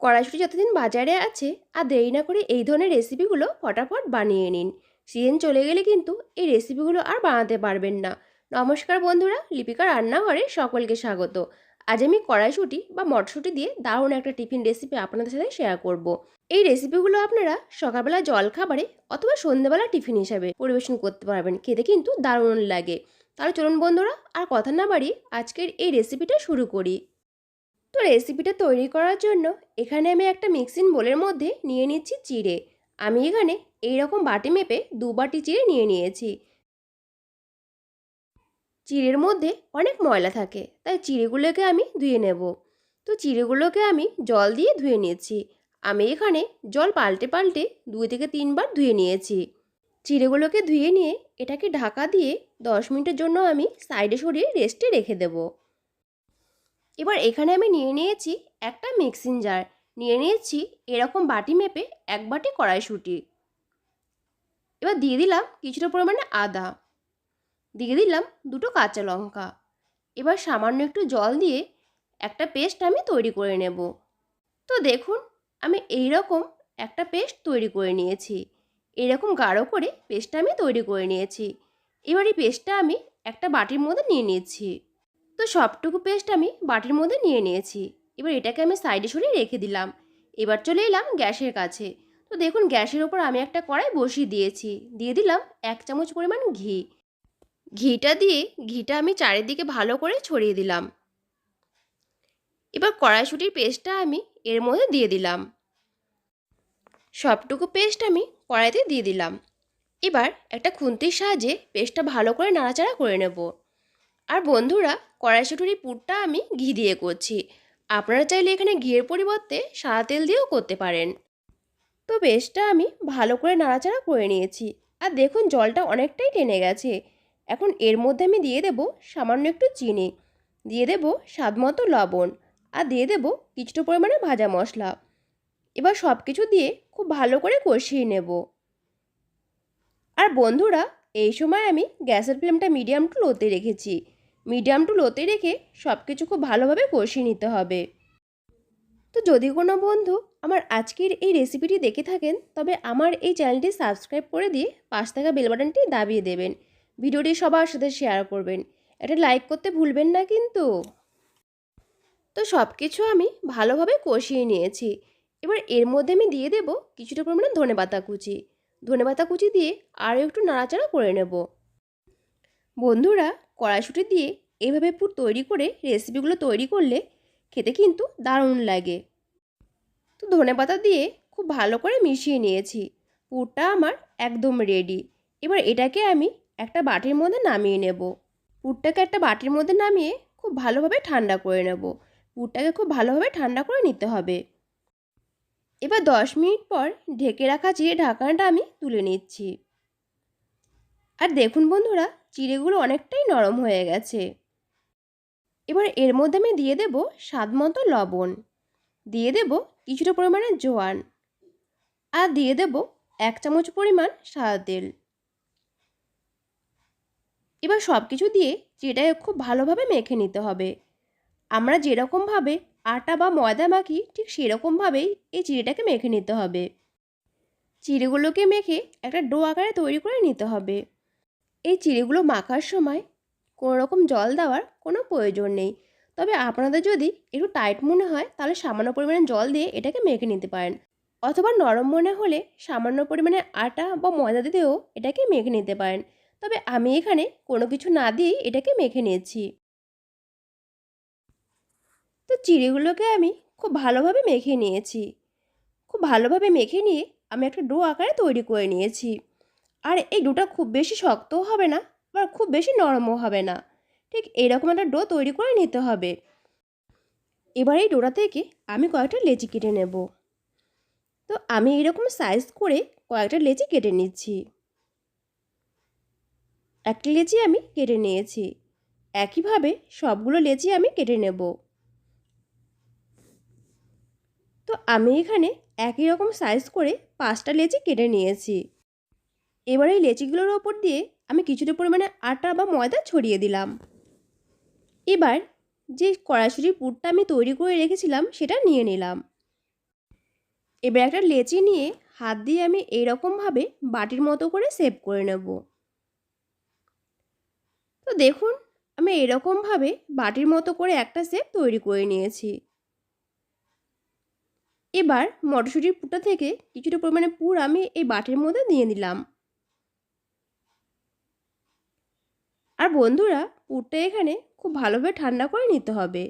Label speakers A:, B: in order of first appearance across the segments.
A: কড়াইশুঁটি যতদিন বাজারে আছে আর দেরি না করে এই ধরনের রেসিপিগুলো ফটাফট বানিয়ে নিন। সিজন চলে গেলে কিন্তু এই রেসিপিগুলো আর বানাতে পারবেন না। নমস্কার বন্ধুরা, লিপিকা রান্নাঘরে সকলকে স্বাগত। আজ আমি কড়াইশুঁটি বা মটরশুঁটি দিয়ে দারুণ একটা টিফিন রেসিপি আপনাদের সাথে শেয়ার করব। এই রেসিপিগুলো আপনারা সকালবেলা জল খাবারে অথবা সন্ধ্যেবেলা টিফিন হিসাবে পরিবেশন করতে পারবেন। খেতে কিন্তু দারুণ লাগে। তাহলে চলুন বন্ধুরা, আর কথা না বাড়িয়ে আজকের এই রেসিপিটা শুরু করি। তো রেসিপিটা তৈরি করার জন্য এখানে আমি একটা মিক্সিং বোলের মধ্যে নিয়ে নিচ্ছি চিড়ে। আমি এখানে এই রকম বাটি মেপে দু বাটি চিড়ে নিয়ে নিয়েছি। চিড়ের মধ্যে অনেক ময়লা থাকে, তাই চিড়েগুলোকে আমি ধুয়ে নেব। তো চিড়েগুলোকে আমি জল দিয়ে ধুয়ে নিয়েছি। আমি এখানে জল পাল্টে পাল্টে দুই থেকে তিনবার ধুয়ে নিয়েছি। চিড়েগুলোকে ধুয়ে নিয়ে এটাকে ঢাকা দিয়ে দশ মিনিটের জন্য আমি সাইডে সরিয়ে রেস্টে রেখে দেবো। এবার এখানে আমি নিয়ে নিয়েছি একটা মিক্সিং জার নিয়ে নিয়েছি এরকম বাটি মেপে এক বাটি কড়াইশুঁটি। এবার দিয়ে দিলাম কিছুটা পরিমাণে আদা। দিয়ে দিলাম দুটো কাঁচা লঙ্কা। এবার সামান্য একটু জল দিয়ে একটা পেস্ট আমি তৈরি করে নেব। তো দেখুন, আমি এই রকম একটা পেস্ট তৈরি করে নিয়েছি। এরকম গাঢ় করে পেস্টটা আমি তৈরি করে নিয়েছি। এবার এই পেস্টটা আমি একটা বাটির মধ্যে নিয়ে নিয়েছি তো সবটুকু পেস্ট আমি বাটির মধ্যে নিয়ে নিয়েছি। এবার এটাকে আমি সাইডে সরিয়ে রেখে দিলাম। এবার চলে এলাম গ্যাসের কাছে। তো দেখুন, গ্যাসের ওপর আমি একটা কড়াই বসিয়ে দিয়েছি। দিয়ে দিলাম এক চামচ পরিমাণ ঘি। ঘিটা দিয়ে ঘিটা আমি চারিদিকে ভালো করে ছড়িয়ে দিলাম। এবার কড়াইশুটির পেস্টটা আমি এর মধ্যে দিয়ে দিলাম। সবটুকু পেস্ট আমি কড়াইতে দিয়ে দিলাম। এবার একটা খুন্তির সাহায্যে পেস্টটা ভালো করে নাড়াচাড়া করে নেব। আর বন্ধুরা কড়াইশুঁটির পুরটা আমি ঘি দিয়ে করছি। আপনারা চাইলে এখানে ঘিয়ের পরিবর্তে সাদা তেল দিয়েও করতে পারেন। তো বেশটা আমি ভালো করে নাড়াচাড়া করে নিয়েছি। আর দেখুন, জলটা অনেকটাই টেনে গেছে। এখন এর মধ্যে আমি দিয়ে দেব সামান্য একটু চিনি। দিয়ে দেব স্বাদমতো লবণ। আর দিয়ে দেব কিছুটা পরিমাণে ভাজা মশলা। এবার সব কিছু দিয়ে খুব ভালো করে কষিয়ে নেব। আর বন্ধুরা, এই সময় আমি গ্যাসের ফ্লেমটা মিডিয়াম টু লোতে রেখেছি। মিডিয়াম টু লোতে রেখে সব কিছু খুব ভালোভাবে কষিয়ে নিতে হবে। তো যদি কোনো বন্ধু আমার আজকের এই রেসিপিটি দেখে থাকেন, তবে আমার এই চ্যানেলটি সাবস্ক্রাইব করে দিয়ে পাশ থাকা বেল বাটনটি দাবিয়ে দেবেন। ভিডিওটি সবার সাথে শেয়ার করবেন। এটা লাইক করতে ভুলবেন না কিন্তু। তো সব কিছু আমি ভালোভাবে কষিয়ে নিয়েছি। এবার এর মধ্যে আমি দিয়ে দেব কিছুটা পরিমাণে ধনে পাতা কুচি। ধনে পাতা কুচি দিয়ে আরও একটু নাড়াচাড়া করে নেব। বন্ধুরা কড়াইশুঁটি দিয়ে এইভাবে পুর তৈরি করে রেসিপিগুলো তৈরি করলে খেতে কিন্তু দারুণ লাগে। তো ধনে পাতা দিয়ে খুব ভালো করে মিশিয়ে নিয়েছি। পুরটা আমার একদম রেডি এবার এটাকে আমি একটা বাটির মধ্যে নামিয়ে নেব। পুরটাকে একটা বাটির মধ্যে নামিয়ে খুব ভালোভাবে ঠান্ডা করে নেব। পুরটাকে খুব ভালোভাবে ঠান্ডা করে নিতে হবে। এবার দশ মিনিট পর ঢেকে রাখা চিড়ে ঢাকনাটা আমি তুলে নিচ্ছি। আর দেখুন বন্ধুরা চিড়েগুলো অনেকটাই নরম হয়ে গেছে। এবার এর মধ্যে আমি দিয়ে দেব স্বাদ মতো লবণ। দিয়ে দেব কিছুটা পরিমাণে জোয়ান। আর দিয়ে দেব এক চামচ পরিমাণ সাদা তেল। এবার সব কিছু দিয়ে চিড়েটাকে খুব ভালোভাবে মেখে নিতে হবে। আমরা যেরকমভাবে আটা বা ময়দা মাখি, ঠিক সেরকমভাবেই এই চিড়েটাকে মেখে নিতে হবে। চিড়েগুলোকে মেখে একটা ডো আকারে তৈরি করে নিতে হবে। এই চিড়েগুলো মাখার সময় কোনো রকম জল দেওয়ার কোনো প্রয়োজন নেই। তবে আপনাদের যদি একটু টাইট মনে হয়, তাহলে সামান্য পরিমাণে জল দিয়ে এটাকে মেখে নিতে পারেন। অথবা নরম মনে হলে সামান্য পরিমাণে আটা বা ময়দা দিতেও এটাকে মেখে নিতে পারেন। তবে আমি এখানে কোনো কিছু না দিয়েই এটাকে মেখে নিয়েছি। তো চিড়েগুলোকে আমি খুব ভালোভাবে মেখে নিয়েছি। খুব ভালোভাবে মেখে নিয়ে আমি একটা ডো আকারে তৈরি করে নিয়েছি। আর এই ডোটা খুব বেশি শক্তও হবে না, আবার খুব বেশি নরমও হবে না। ঠিক এরকম একটা ডো তৈরি করে নিতে হবে। এবার এই ডোটা থেকে আমি কয়েকটা লেচি কেটে নেব। তো আমি এরকম সাইজ করে কয়েকটা লেচি কেটে নিচ্ছি। একটা লেচি আমি কেটে নিয়েছি। একইভাবে সবগুলো লেচি আমি কেটে নেব। তো আমি এখানে একই রকম সাইজ করে পাঁচটা লেচি কেটে নিয়েছি। এবার এই লেচিগুলোর ওপর দিয়ে আমি কিছুটা পরিমাণে আটা বা ময়দা ছড়িয়ে দিলাম। এবার যে কড়াইশুটির পুরটা আমি তৈরি করে রেখেছিলাম, সেটা নিয়ে নিলাম। এবার একটা লেচি নিয়ে হাত দিয়ে আমি এইরকমভাবে বাটির মতো করে সেভ করে নেব। তো দেখুন, আমি এরকমভাবে বাটির মতো করে একটা সেপ তৈরি করে নিয়েছি। এবার মটরশুঁটির পুরটা থেকে কিছুটা পরিমাণে পুর আমি এই বাটির মধ্যে দিয়ে দিলাম। আর বন্ধুরা, পুরটা এখানে খুব ভালোভাবে ঠান্ডা করে নিতে হবে।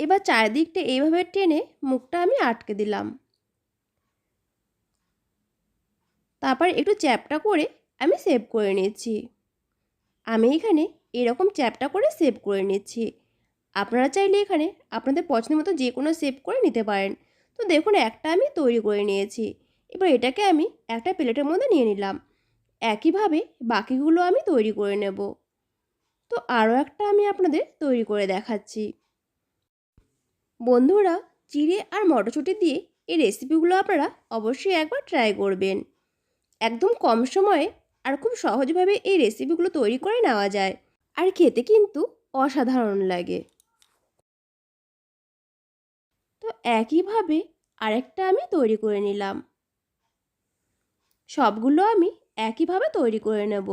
A: এবার চারিদিকটা এইভাবে টেনে মুখটা আমি আটকে দিলাম। তারপর একটু চ্যাপটা করে আমি সেভ করে নিচ্ছি আমি এখানে এরকম চ্যাপটা করে সেভ করে নিচ্ছি। আপনারা চাইলে এখানে আপনাদের পছন্দ মতো যে কোনো সেভ করে নিতে পারেন। তো দেখুন, একটা আমি তৈরি করে নিয়েছি। এবার এটাকে আমি একটা প্লেটের মধ্যে নিয়ে নিলাম। একইভাবে বাকিগুলো আমি তৈরি করে নেব। তো আরও একটা আমি আপনাদের তৈরি করে দেখাচ্ছি। বন্ধুরা, চিড়ে আর মটরশুঁটি দিয়ে এই রেসিপিগুলো আপনারা অবশ্যই একবার ট্রাই করবেন। একদম কম সময়ে আর খুব সহজভাবে এই রেসিপিগুলো তৈরি করে নেওয়া যায়। আর খেতে কিন্তু অসাধারণ লাগে। তো একইভাবে আরেকটা আমি তৈরি করে নিলাম। সবগুলো আমি একইভাবে তৈরি করে নেব।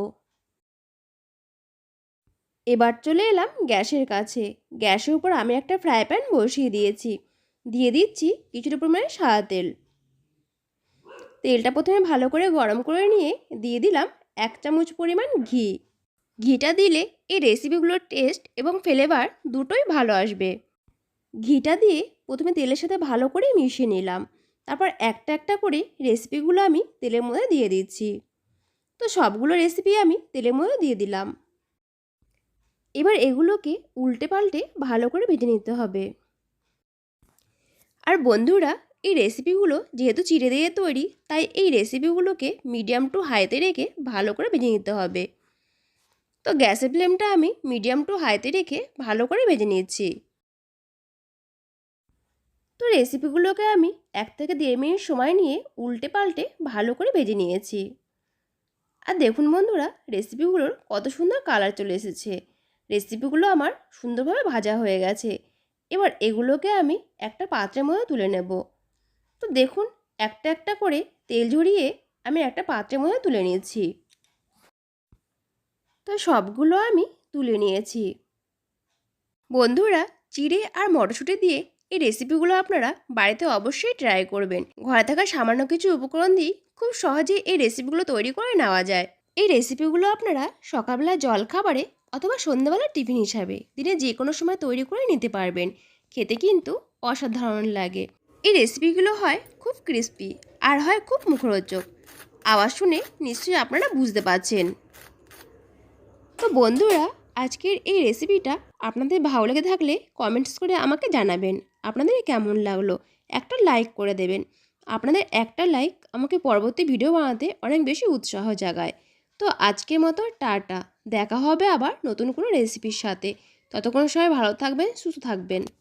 A: এবার চলে এলাম গ্যাসের কাছে। গ্যাসের উপর আমি একটা ফ্রাই প্যান বসিয়ে দিয়েছি। দিয়ে দিচ্ছি কিছুটা পরিমাণে সাদা তেল। তেলটা প্রথমে ভালো করে গরম করে নিয়ে দিয়ে দিলাম এক চামচ পরিমাণ ঘি। ঘিটা দিলে এই রেসিপিগুলোর টেস্ট এবং ফ্লেভার দুটোই ভালো আসবে। ঘিটা দিয়ে প্রথমে তেলের সাথে ভালো করে মিশিয়ে নিলাম। তারপর একটা একটা করে রেসিপিগুলো আমি তেলের মধ্যে দিয়ে দিচ্ছি। তো সবগুলো রেসিপি আমি তেলের মধ্যে দিয়ে দিলাম। এবার এগুলোকে উল্টে পাল্টে ভালো করে ভেজে নিতে হবে। আর বন্ধুরা, এই রেসিপিগুলো যেহেতু চিড়ে দিয়ে তৈরি, তাই এই রেসিপিগুলোকে মিডিয়াম টু হাইতে রেখে ভালো করে ভেজে নিতে হবে। তো গ্যাসের ফ্লেমটা আমি মিডিয়াম টু হাইতে রেখে ভালো করে ভেজে নিয়েছি। তো রেসিপিগুলোকে আমি এক থেকে দেড় মিনিট সময় নিয়ে উল্টে পাল্টে ভালো করে ভেজে নিয়েছি। আর দেখুন বন্ধুরা রেসিপিগুলোর কত সুন্দর কালার চলে এসেছে। রেসিপিগুলো আমার সুন্দরভাবে ভাজা হয়ে গেছে। এবার এগুলোকে আমি একটা পাত্রের মধ্যে তুলে নেব। তো দেখুন, একটা একটা করে তেল ঝরিয়ে আমি একটা পাত্রের মধ্যে তুলে নিয়েছি। তো সবগুলো আমি তুলে নিয়েছি। বন্ধুরা, চিড়ে আর মটরশুঁটি দিয়ে এই রেসিপিগুলো আপনারা বাড়িতে অবশ্যই ট্রাই করবেন। ঘরে থাকা সামান্য কিছু উপকরণ দিয়ে খুব সহজেই এই রেসিপিগুলো তৈরি করে নেওয়া যায়। এই রেসিপিগুলো আপনারা সকালবেলা জল খাবারে অথবা সন্ধ্যাবেলা টিফিন হিসাবে দিনে যে কোনো সময় তৈরি করে নিতে পারবেন। খেতে কিন্তু অসাধারণ লাগে। এই রেসিপিগুলো হয় খুব ক্রিস্পি আর হয় খুব মুখরোচক। আওয়াজ শুনে নিশ্চয়ই আপনারা বুঝতে পারছেন। তো বন্ধুরা আজকের এই রেসিপিটা আপনাদের ভালো লেগে থাকলে কমেন্টস করে আমাকে জানাবেন। আপনাদের কেমন লাগল? একটা লাইক করে দেবেন। আপনাদের একটা লাইক আমাকে পরবর্তী ভিডিও বানাতে অনেক বেশি উৎসাহ জাগায়। তো আজকের মতো টাটা। দেখা হবে আবার নতুন কোনো রেসিপির সাথে। ততক্ষণ সময় ভালো থাকবেন, সুস্থ থাকবেন।